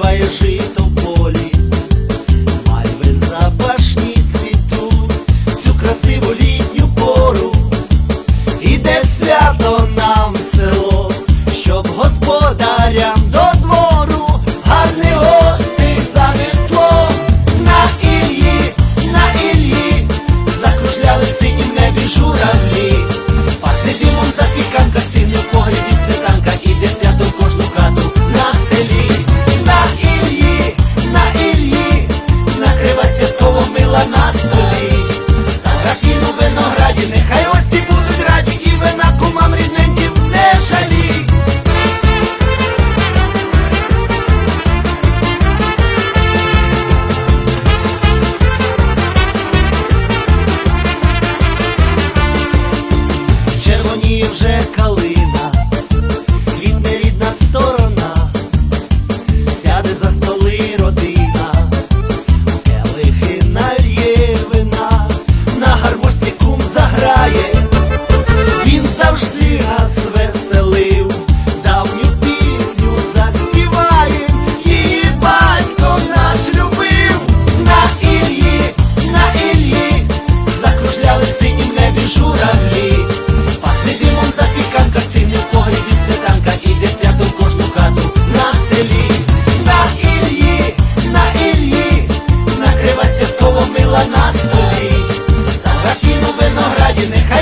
Красивая жизнь вже калина. Fucking the